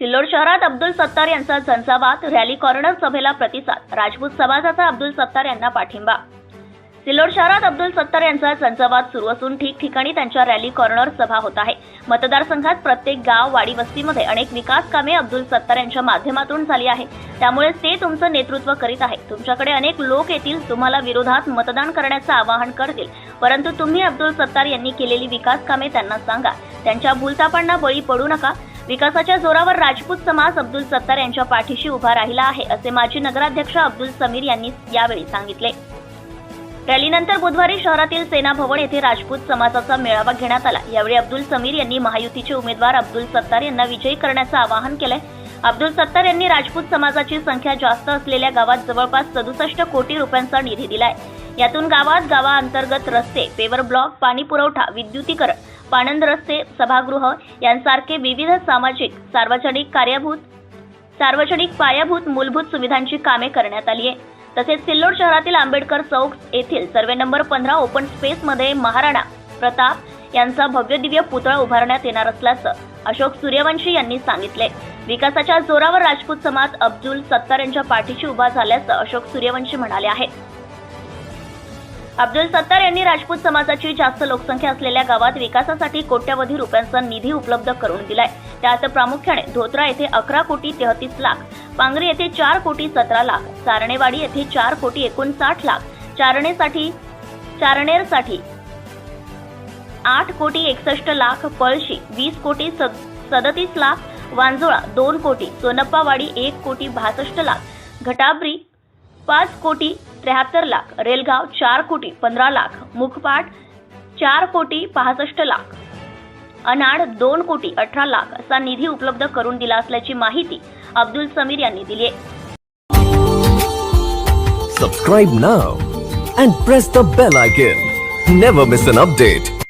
सिल्लोड शहरात अब्दुल सत्तार यांचा झंझावात rally corner सभेला प्रतिसाद. राजपूत समाजाचा अब्दुल सत्तार यांना पाठिंबा. सिल्लोड शहरात अब्दुल सत्तार यांचा झंझावात सुरू असून ठिकठिकाणी त्यांच्या रॅली कॉर्नर सभा होत आहे. मतदारसंघात प्रत्येक गाव वाडी वस्तीमध्ये अनेक विकास कामे अब्दुल सत्तार यांच्या माध्यमातून झाली आहे. त्यामुळे ते तुमचं नेतृत्व करीत आहे तुमच्याकडे अनेक लोक येतील तुम्हाला विरोधात मतदान करण्याचं आवाहन करतील. परंतु तुम्ही अब्दुल सत्तार यांनी केलेली विकास कामे त्यांना सांगा. त्यांच्या भूलतापांना बळी पडू नका. विकासाच्या जोरावर राजपूत समाज अब्दुल सत्तार यांच्या पाठीशी उभा राहिला आहे असे माजी नगराध्यक्ष अब्दुल समीर यांनी यावेळी सांगितले. रॅलीनंतर बुधवारी शहरातील सेना भवन येथे राजपूत समाजाचा मेळावा घेण्यात आला. यावेळी अब्दुल समीर यांनी महायुतीचे उमेदवार अब्दुल सत्तार यांना विजयी करण्याचं आवाहन केलंय. अब्दुल सत्तार यांनी राजपूत समाजाची संख्या जास्त असलेल्या गावात जवळपास सदुसष्ट कोटी रुपयांचा निधी दिलाय. यातून गावात गावाअंतर्गत रस्ते पेवर ब्लॉक पाणी पुरवठा विद्युतीकरण पाणंद रस्ते सभागृह यांसारखे विविध सामाजिक सार्वजनिक कार्यभूत सार्वजनिक पायाभूत मूलभूत सुविधांची कामे करण्यात आली आहे. तसेच सिल्लोड शहरातील आंबेडकर चौक येथील सर्वे नंबर पंधरा ओपन स्पेसमध्ये महाराणा प्रताप यांचा भव्य दिव्य पुतळा उभारण्यात येणार असल्याचं अशोक सूर्यवंशी यांनी सांगितले. विकासाच्या जोरावर राजपूत समाज अब्दुल सत्तार यांच्या पाठीशी उभा झाल्याचं अशोक सूर्यवंशी म्हणाले आहेत. अब्दुल सत्तार यांनी राजपूत समाजाची जास्त लोकसंख्या असलेल्या गावात विकासासाठी कोट्यवधी रुपयांचा निधी उपलब्ध करून दिलाय. त्यात प्रामुख्याने धोत्रा येथे अकरा कोटी तेहतीस लाख पांगरी येथे चार कोटी सतरा लाख चारणेवाडी येथे चार कोटी एकोणसाठ लाख चारणेसाठी चारणेरसाठी आठ कोटी एकसष्ट लाख पळशी वीस कोटी सदतीस लाख वांजुळा दोन कोटी सोनप्पावाडी एक कोटी बासष्ट लाख घटाबरी पाच कोटी त्र्याहत्तर लाख. रेलगाव चार कोटी पंधरा लाख. मुखपाट चार कोटी पासष्ट लाख. अनाड दोन कोटी अठरा लाख असा निधी उपलब्ध करून दिला असल्याची माहिती अब्दुल समीर यांनी दिली subscribe now and press the bell icon never miss an update.